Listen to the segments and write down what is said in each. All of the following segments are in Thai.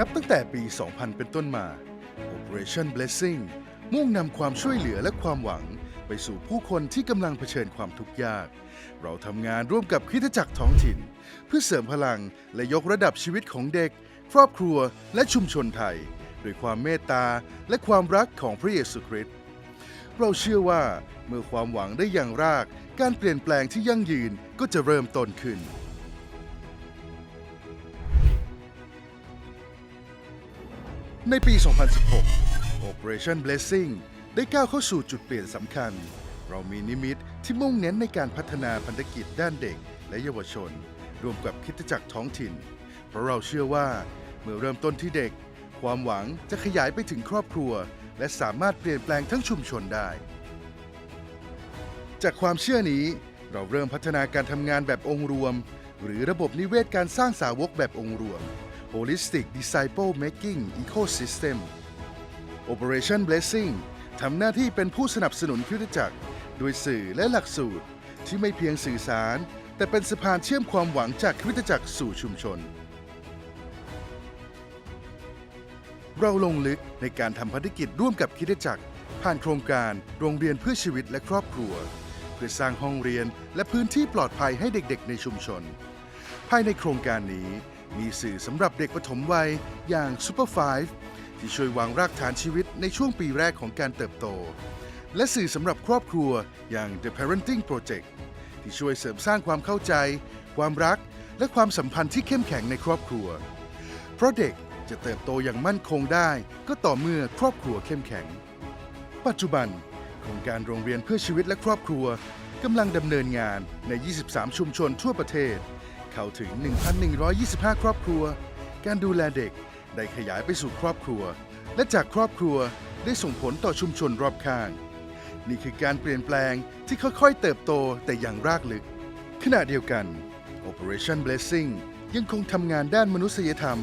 นับตั้งแต่ปี 2000 เป็นต้นมา Operation Blessing มุ่งนำความช่วยเหลือและความหวัง ไปสู่ผู้คนที่กำลังเผชิญความทุกข์ยาก เราทำงานร่วมกับคริสตจักรท้องถิ่น เพื่อเสริมพลังและยกระดับชีวิตของเด็ก ครอบครัวและชุมชนไทย โดยความเมตตาและความรักของพระเยซูคริสต์ เราเชื่อว่าเมื่อความหวังได้อย่างราก การเปลี่ยนแปลงที่ยั่งยืนก็จะเริ่มต้นขึ้น ในปี 2016 Operation Blessing ได้ก้าวเข้าสู่จุดเปลี่ยนสำคัญ เรามีนิมิตที่มุ่งเน้นในการพัฒนาพันธกิจด้านเด็กและเยาวชน รวมกับคิดจักรท้องถิ่น เพราะเราเชื่อว่า เมื่อเริ่มต้นที่เด็ก ความหวังจะขยายไปถึงครอบครัว และสามารถเปลี่ยนแปลงทั้งชุมชนได้ จากความเชื่อนี้ เราเริ่มพัฒนาการทำงานแบบองค์รวม หรือระบบนิเวศการสร้างสาวกแบบองค์รวม Holistic Disciple Making Ecosystem Operation Blessing ทำหน้าที่เป็นผู้สนับสนุนคริสตจักร โดยสื่อและหลักสูตรที่ไม่เพียงสื่อสาร แต่เป็นสะพานเชื่อมความหวังจากคริสตจักรสู่ชุมชน เราลงลึกในการทำภารกิจร่วมกับคริสตจักร ผ่านโครงการโรงเรียนเพื่อชีวิตและครอบครัว เพื่อสร้างห้องเรียนและพื้นที่ปลอดภัยให้เด็กๆ ในชุมชน ภายในโครงการนี้ มีสื่อสำหรับเด็กปฐมวัยอย่าง Super 5 ที่ช่วยวางรากฐานชีวิตในช่วงปีแรกของการเติบโต และสื่อสำหรับครอบครัวอย่าง The Parenting Project ที่ช่วยเสริมสร้างความเข้าใจ ความรัก และความสัมพันธ์ที่เข้มแข็งในครอบครัว เพราะเด็กจะเติบโตอย่างมั่นคงได้ก็ต่อเมื่อครอบครัวเข้มแข็ง ปัจจุบันโครงการโรงเรียนเพื่อชีวิตและครอบครัวกำลังดำเนินงานใน 23 ชุมชนทั่วประเทศ เข้าถึง 1,125 ครอบครัว การดูแลเด็กได้ขยายไปสู่ครอบครัว และจากครอบครัวได้ส่งผลต่อชุมชนรอบข้าง นี่คือการเปลี่ยนแปลงที่ค่อยๆ เติบโตแต่อย่างรากลึก ขณะเดียวกัน Operation Blessing ยังคงทำงานด้านมนุษยธรรม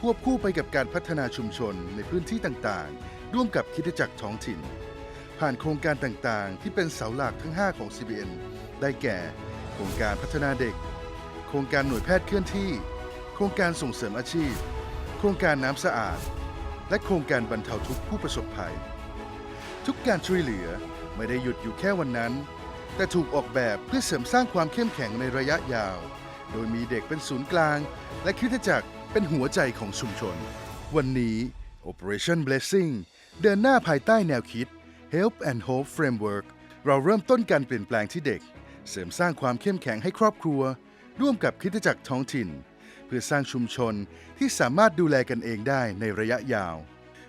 ควบคู่ไปกับการพัฒนาชุมชนในพื้นที่ต่างๆ ร่วมกับคิดจักรท้องถิ่น ผ่านโครงการต่างๆ ที่เป็นเสาหลักทั้ง 5 ของ CBN ได้แก่ โครงการพัฒนาเด็ก โครงการหน่วยแพทย์เคลื่อนที่ โครงการส่งเสริมอาชีพ โครงการน้ำสะอาด และโครงการบรรเทาทุกข์ผู้ประสบภัย ทุกการช่วยเหลือไม่ได้หยุดอยู่แค่วันนั้น แต่ถูกออกแบบเพื่อเสริมสร้างความเข้มแข็งในระยะยาว โดยมีเด็กเป็นศูนย์กลาง และคริสตจักรเป็นหัวใจของชุมชน วันนี้ Operation Blessing เดินหน้าภายใต้แนวคิด Help and Hope Framework เราเริ่มต้นการเปลี่ยนแปลงที่เด็ก เสริมสร้างความเข้มแข็งให้ครอบครัว ร่วมกับคริสตจักรท้องถิ่น เพื่อสร้างชุมชนที่สามารถดูแลกันเองได้ในระยะยาว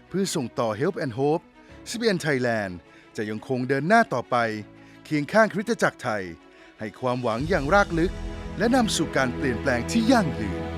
เพื่อส่งต่อ Help and Hope CBN Thailand จะยังคงเดินหน้าต่อไป เคียงข้างคริสตจักรไทย ให้ความหวังอย่างรากลึก และนำสู่การเปลี่ยนแปลงที่ยั่งยืน